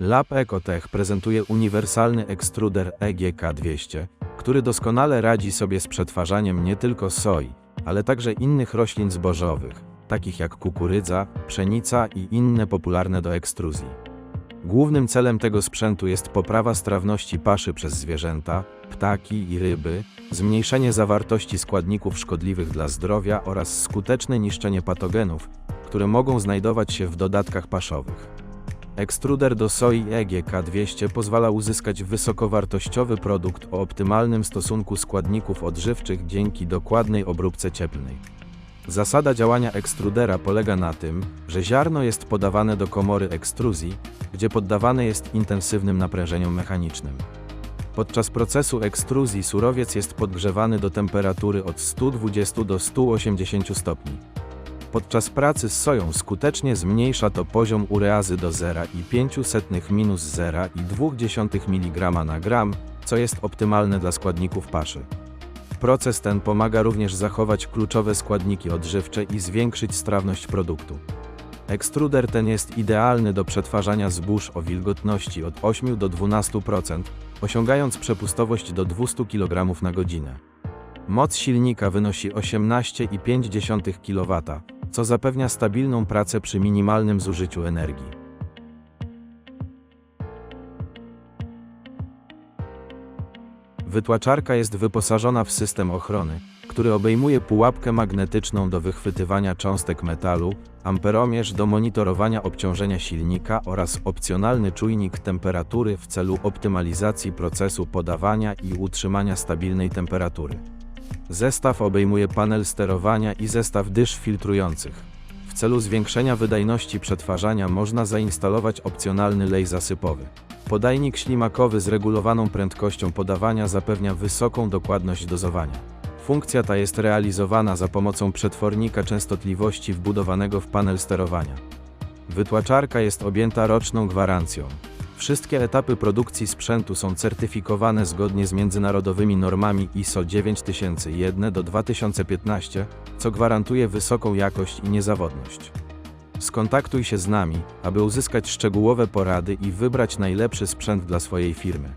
Lab Ecotech prezentuje uniwersalny ekstruder E EGK200, który doskonale radzi sobie z przetwarzaniem nie tylko soi, ale także innych roślin zbożowych, takich jak kukurydza, pszenica i inne popularne do ekstruzji. Głównym celem tego sprzętu jest poprawa strawności paszy przez zwierzęta, ptaki i ryby, zmniejszenie zawartości składników szkodliwych dla zdrowia oraz skuteczne niszczenie patogenów, które mogą znajdować się w dodatkach paszowych. Ekstruder do soi E EGK200 pozwala uzyskać wysokowartościowy produkt o optymalnym stosunku składników odżywczych dzięki dokładnej obróbce cieplnej. Zasada działania ekstrudera polega na tym, że ziarno jest podawane do komory ekstruzji, gdzie poddawane jest intensywnym naprężeniom mechanicznym. Podczas procesu ekstruzji surowiec jest podgrzewany do temperatury od 120 do 180 stopni. Podczas pracy z soją skutecznie zmniejsza to poziom ureazy do 0,05 minus 0,2 mg na gram, co jest optymalne dla składników paszy. Proces ten pomaga również zachować kluczowe składniki odżywcze i zwiększyć strawność produktu. Ekstruder ten jest idealny do przetwarzania zbóż o wilgotności od 8 do 12%, osiągając przepustowość do 200 kg na godzinę. Moc silnika wynosi 18,5 kW, co zapewnia stabilną pracę przy minimalnym zużyciu energii. Wytłaczarka jest wyposażona w system ochrony, który obejmuje pułapkę magnetyczną do wychwytywania cząstek metalu, amperomierz do monitorowania obciążenia silnika oraz opcjonalny czujnik temperatury w celu optymalizacji procesu podawania i utrzymania stabilnej temperatury. Zestaw obejmuje panel sterowania i zestaw dysz filtrujących. W celu zwiększenia wydajności przetwarzania można zainstalować opcjonalny lej zasypowy. Podajnik ślimakowy z regulowaną prędkością podawania zapewnia wysoką dokładność dozowania. Funkcja ta jest realizowana za pomocą przetwornika częstotliwości wbudowanego w panel sterowania. Wytłaczarka jest objęta roczną gwarancją. Wszystkie etapy produkcji sprzętu są certyfikowane zgodnie z międzynarodowymi normami ISO 9001 do 2015, co gwarantuje wysoką jakość i niezawodność. Skontaktuj się z nami, aby uzyskać szczegółowe porady i wybrać najlepszy sprzęt dla swojej firmy.